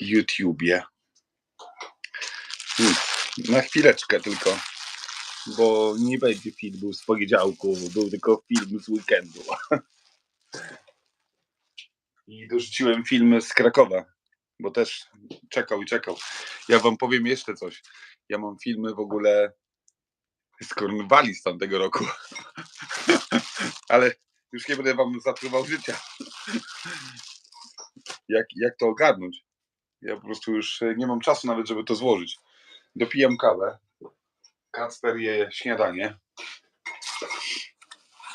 YouTubie. Nic, na chwileczkę tylko, bo nie będzie filmu z poniedziałku, był tylko film z weekendu. I dorzuciłem film z Krakowa, bo też czekał i czekał. Ja wam powiem jeszcze coś. Ja mam filmy w ogóle z Kornwali z tamtego roku. Ale już nie będę wam zatruwał życia. Jak, jak to ogarnąć? Ja po prostu już e, nie mam czasu nawet, żeby to złożyć. Dopijam kawę. Kacper je śniadanie.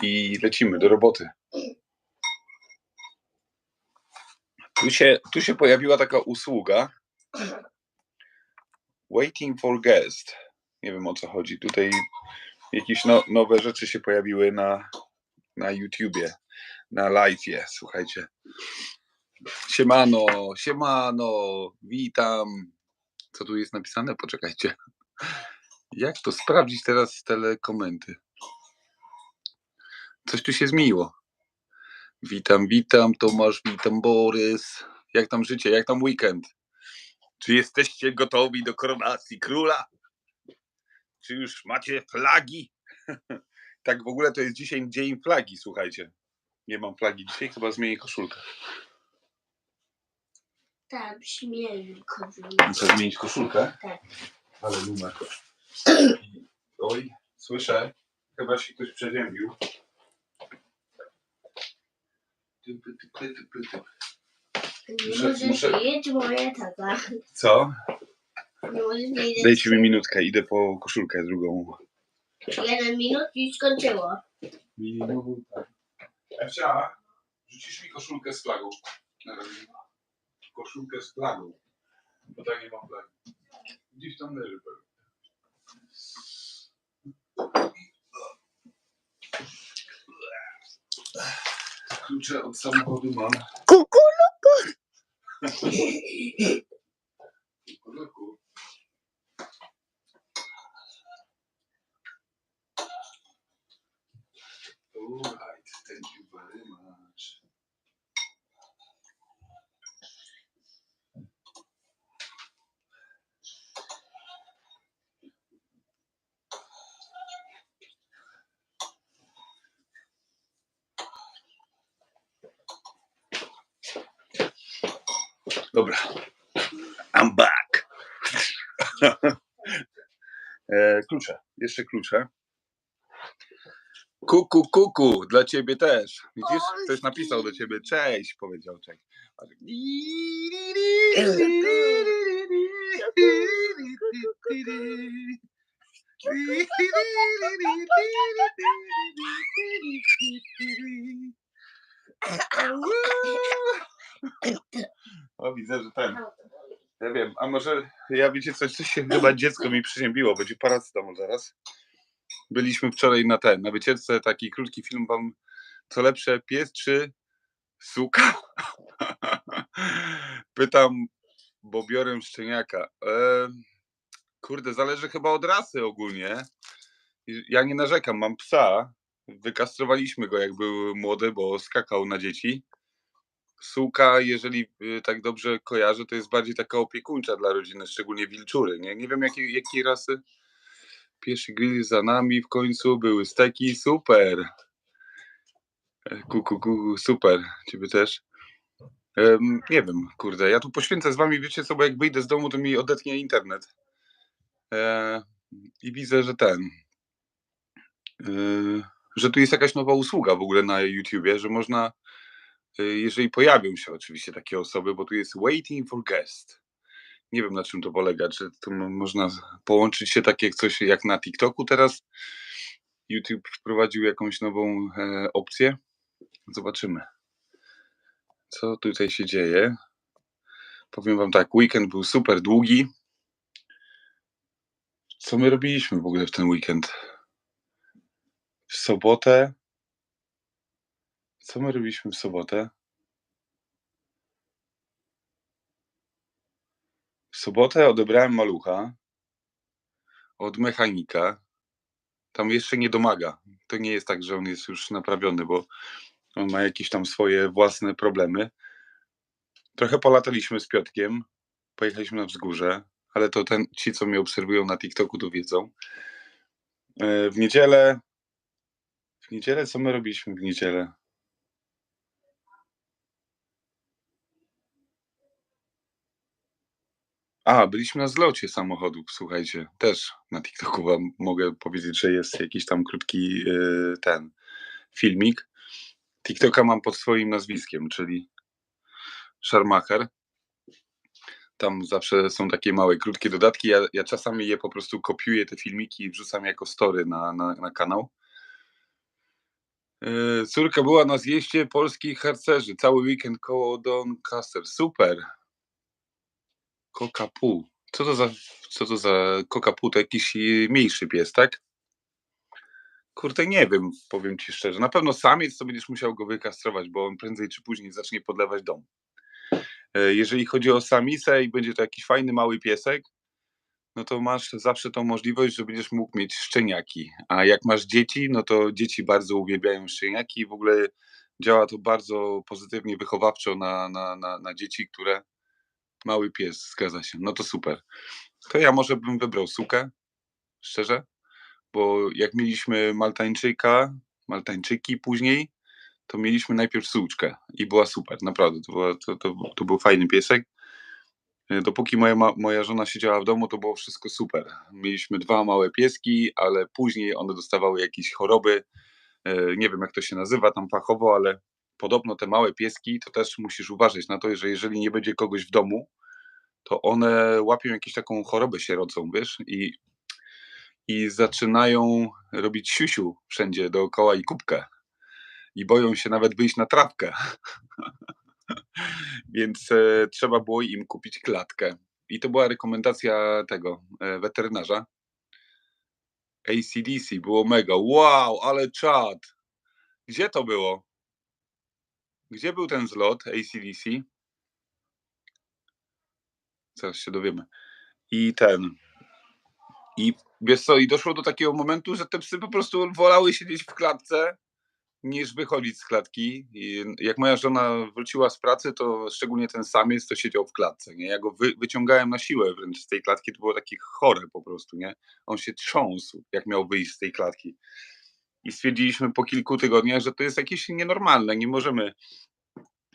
I lecimy do roboty. Tu się, tu się pojawiła taka usługa. Waiting for guest. Nie wiem o co chodzi. Tutaj jakieś no, nowe rzeczy się pojawiły na, na YouTubie, na live'ie. Słuchajcie. Siemano, siemano, witam. Co tu jest napisane? Poczekajcie. Jak to sprawdzić teraz telekomendy? Coś tu się zmieniło. Witam, witam, Tomasz, witam, Borys. Jak tam życie, jak tam weekend? Czy jesteście gotowi do koronacji króla? Czy już macie flagi? tak w ogóle to jest dzisiaj dzień flagi, słuchajcie. Nie mam flagi dzisiaj, chyba zmienię koszulkę. Tak, śmieję. Muszę zmienić koszulkę. Tak. Ale numer. Oj, słyszę. Chyba się ktoś przeziębił. Nie Muszę- możesz muszę- jeść moja tata. Co? Nie możesz. Dajcie mi minutkę, idę po koszulkę drugą. Jeden minut i skończyło. Minuta. Ewcia, rzucisz mi koszulkę z flagą. Na razie. Koszulkę z flagą. Bo tak nie mam flagi. Gdzieś tam leży pewnie. Klucze od samochodu mam. Kukuluku. Dobra. I'm back. e, klucze. Jeszcze klucze. Kuku, kuku, dla ciebie też. Widzisz? Ktoś napisał do ciebie cześć, powiedział cześć. O, widzę, że ten. Może ja wiecie coś, coś się chyba dziecko mi przeziębiło, będzie paracetamol zaraz. Byliśmy wczoraj na ten, na wycieczce, taki krótki film wam, co lepsze, pies czy suka? Pytam, bo biorę szczeniaka. E, kurde, zależy chyba od rasy ogólnie. Ja nie narzekam, mam psa. Wykastrowaliśmy go jak był młody, bo skakał na dzieci. Suka, jeżeli y, tak dobrze kojarzę, to jest bardziej taka opiekuńcza dla rodziny, szczególnie wilczury. Nie, nie wiem jakiej, jakiej rasy. Pierwszy grill za nami w końcu, były steki, super. E, Kuku, kuku, super. Ciebie też. Em, nie wiem, kurde, ja tu poświęcę z wami, wiecie co, bo jak wyjdę z domu, to mi odetnie internet. E, I widzę, że ten, e, że tu jest jakaś nowa usługa w ogóle na YouTubie, że można, jeżeli pojawią się oczywiście takie osoby, bo tu jest waiting for guest. Nie wiem na czym to polega, czy tu mo- można połączyć się tak jak coś jak na TikToku teraz. YouTube wprowadził jakąś nową e, opcję. Zobaczymy, co tutaj się dzieje. Powiem wam tak, weekend był super długi. Co my robiliśmy w ogóle w ten weekend? W sobotę. Co my robiliśmy w sobotę? W sobotę odebrałem malucha od mechanika. Tam jeszcze nie domaga. To nie jest tak, że on jest już naprawiony, bo on ma jakieś tam swoje własne problemy. Trochę polataliśmy z Piotkiem. pojechaliśmy na wzgórze, ale to ten, ci, co mnie obserwują na TikToku, to wiedzą. E, W niedzielę. W niedzielę co my robiliśmy w niedzielę? A, byliśmy na zlocie samochodów, słuchajcie. Też na TikToku wam mogę powiedzieć, że jest jakiś tam krótki yy, ten filmik. TikToka mam pod swoim nazwiskiem, czyli Szarmacher. Tam zawsze są takie małe, krótkie dodatki. Ja, ja czasami je po prostu kopiuję, te filmiki i wrzucam jako story na, na, na kanał. Yy, Córka była na zjeździe polskich harcerzy. Cały weekend koło Doncaster. Super. Kokapu. Co to za, co to za kokapu? To jakiś mniejszy pies, tak? Kurde, nie wiem, powiem ci szczerze. Na pewno samiec to będziesz musiał go wykastrować, bo on prędzej czy później zacznie podlewać dom. E, Jeżeli chodzi o samicę i będzie to jakiś fajny mały piesek, no to masz zawsze tą możliwość, że będziesz mógł mieć szczeniaki. A jak masz dzieci, no to dzieci bardzo uwielbiają szczeniaki i w ogóle działa to bardzo pozytywnie, wychowawczo na, na, na, na dzieci, które mały pies, zgadza się. No to super. To ja może bym wybrał sukę, szczerze, bo jak mieliśmy Maltańczyka, Maltańczyki później, to mieliśmy najpierw suczkę i była super, naprawdę. To, była, to, to, to był fajny piesek. E, Dopóki moja, moja żona siedziała w domu, to było wszystko super. Mieliśmy dwa małe pieski, ale później one dostawały jakieś choroby. E, Nie wiem, jak to się nazywa tam fachowo, ale podobno te małe pieski to też musisz uważać na to, że jeżeli nie będzie kogoś w domu, to one łapią jakąś taką chorobę sierocą, wiesz, i, i zaczynają robić siusiu wszędzie dookoła i kubkę. I boją się nawet wyjść na trawkę. Więc e, trzeba było im kupić klatkę. I to była rekomendacja tego e, weterynarza. ACDC było mega. Wow, ale czad. Gdzie to było? Gdzie był ten zlot ACDC? Zaraz się dowiemy. I ten. I wiesz co, i doszło do takiego momentu, że te psy po prostu wolały siedzieć w klatce niż wychodzić z klatki. I jak moja żona wróciła z pracy, to szczególnie ten samiec to siedział w klatce. Nie? Ja go wy, wyciągałem na siłę wręcz z tej klatki, to było takie chore po prostu. Nie? On się trząsł, jak miał wyjść z tej klatki. I stwierdziliśmy po kilku tygodniach, że to jest jakieś nienormalne. Nie możemy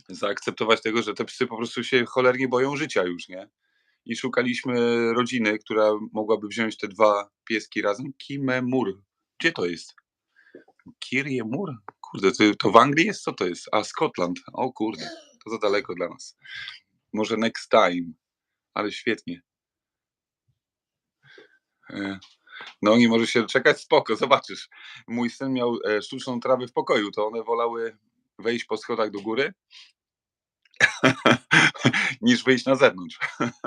zaakceptować tego, że te psy po prostu się cholernie boją życia już, nie? I szukaliśmy rodziny, która mogłaby wziąć te dwa pieski razem. Kimemur. Gdzie to jest? Kiriemur? Kurde, to, to w Anglii jest? Co to jest? A, Scotland. O kurde, to za daleko dla nas. Może next time. Ale świetnie. No nie może się doczekać, spoko, zobaczysz. Mój syn miał e, sztuczną trawę w pokoju, to one wolały wejść po schodach do góry niż wyjść na zewnątrz.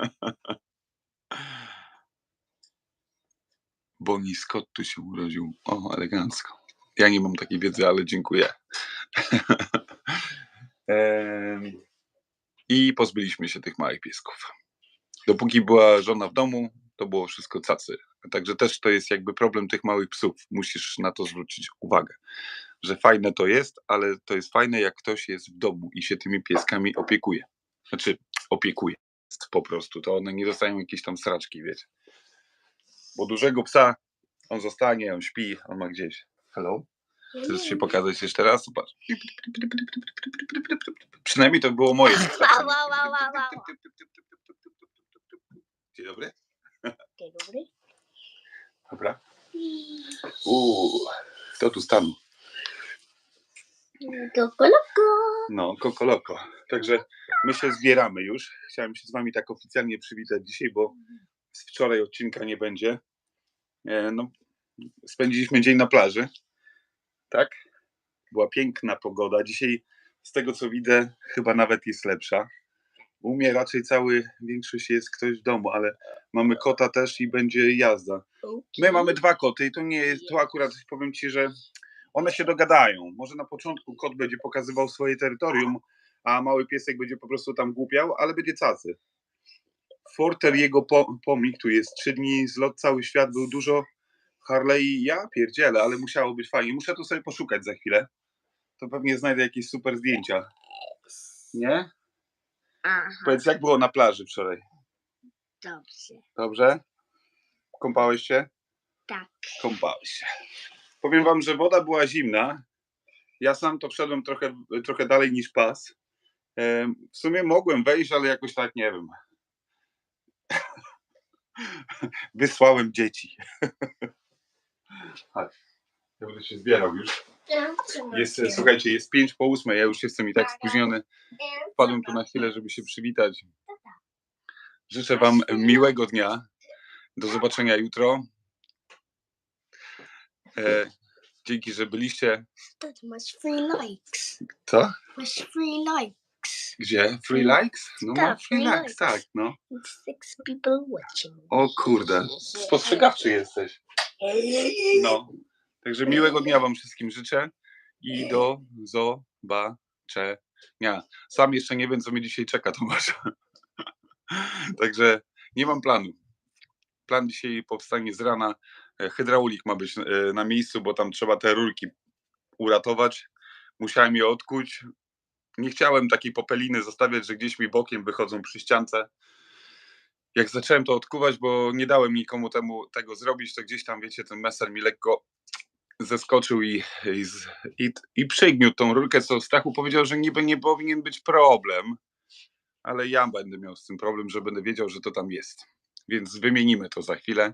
Bonnie Scott tu się urodził. O, elegancko. Ja nie mam takiej wiedzy, ale dziękuję. I pozbyliśmy się tych małych piesków. Dopóki była żona w domu, to było wszystko cacy. Także też to jest jakby problem tych małych psów. Musisz na to zwrócić uwagę, że fajne to jest, ale to jest fajne, jak ktoś jest w domu i się tymi pieskami opiekuje. Znaczy, opiekuje. Po prostu, to one nie dostają jakiejś tam sraczki, wiecie. Bo dużego psa, on zostanie, on śpi, on ma gdzieś. Hello? Chcesz się pokazać jeszcze raz? Zobacz. Przynajmniej to było moje. Dzień dobry. Dzień dobry. Dobra. Uuu, kto tu stanął? Koko, loko. No, kokoloko. Także my się zbieramy już. Chciałem się z wami tak oficjalnie przywitać dzisiaj, bo z wczoraj odcinka nie będzie. E, No, spędziliśmy dzień na plaży. Tak? Była piękna pogoda. Dzisiaj, z tego co widzę, chyba nawet jest lepsza. U mnie raczej cały większość jest ktoś w domu, ale mamy kota też i będzie jazda. My mamy dwa koty i to nie jest, to akurat powiem ci, że one się dogadają. Może na początku kot będzie pokazywał swoje terytorium, a mały piesek będzie po prostu tam głupiał, ale będzie cacy. Fortel jego po, pomnik, tu jest trzy dni, zlot cały świat, był dużo Harley, ja pierdzielę, ale musiało być fajnie. Muszę tu sobie poszukać za chwilę. To pewnie znajdę jakieś super zdjęcia. Nie? Aha. Powiedz, jak było na plaży wczoraj? Dobrze. Dobrze? Kąpałeś się? Tak. Kąpałeś się. Powiem wam, że woda była zimna. Ja sam to wszedłem trochę, trochę dalej niż pas. W sumie mogłem wejść, ale jakoś tak nie wiem. Wysłałem dzieci. Chodź. Ja będę się zbierał już. Jest, słuchajcie, jest 5 po 8, ja już jestem i tak spóźniony. Wpadłem tu na chwilę, żeby się przywitać. Życzę Wam miłego dnia. Do zobaczenia jutro. E, dzięki, że byliście. Masz free likes. Co? Masz free likes. Gdzie? Free likes? No Tak, free free likes, likes. tak, no. Six people watching. O kurde, spostrzegawczy jesteś. No. Także miłego dnia Wam wszystkim życzę i do zobaczenia. Sam jeszcze nie wiem, co mnie dzisiaj czeka, Tomasz. Także nie mam planu. Plan dzisiaj powstanie z rana. E, Hydraulik ma być e, na miejscu, bo tam trzeba te rurki uratować. Musiałem je odkuć. Nie chciałem takiej popeliny zostawiać, że gdzieś mi bokiem wychodzą przy ściance. Jak zacząłem to odkuwać, bo nie dałem nikomu temu tego zrobić, to gdzieś tam, wiecie, ten meser mi lekko zeskoczył i, i, i, i przygniótł tą rurkę, co Stachu powiedział, że niby nie powinien być problem, ale ja będę miał z tym problem, że będę wiedział, że to tam jest. Więc wymienimy to za chwilę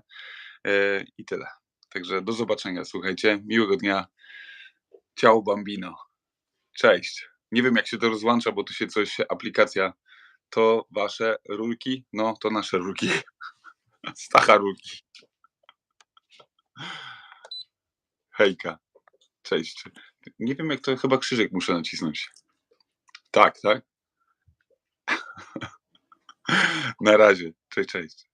e, i tyle. Także do zobaczenia, słuchajcie, miłego dnia. Ciao Bambino. Cześć. Nie wiem jak się to rozłącza, bo tu się coś, aplikacja, to wasze rurki? No, to nasze rurki. Stacha rurki. Hejka. Cześć. Nie wiem jak to, chyba krzyżyk muszę nacisnąć. Tak, tak? Na razie. Cześć, cześć.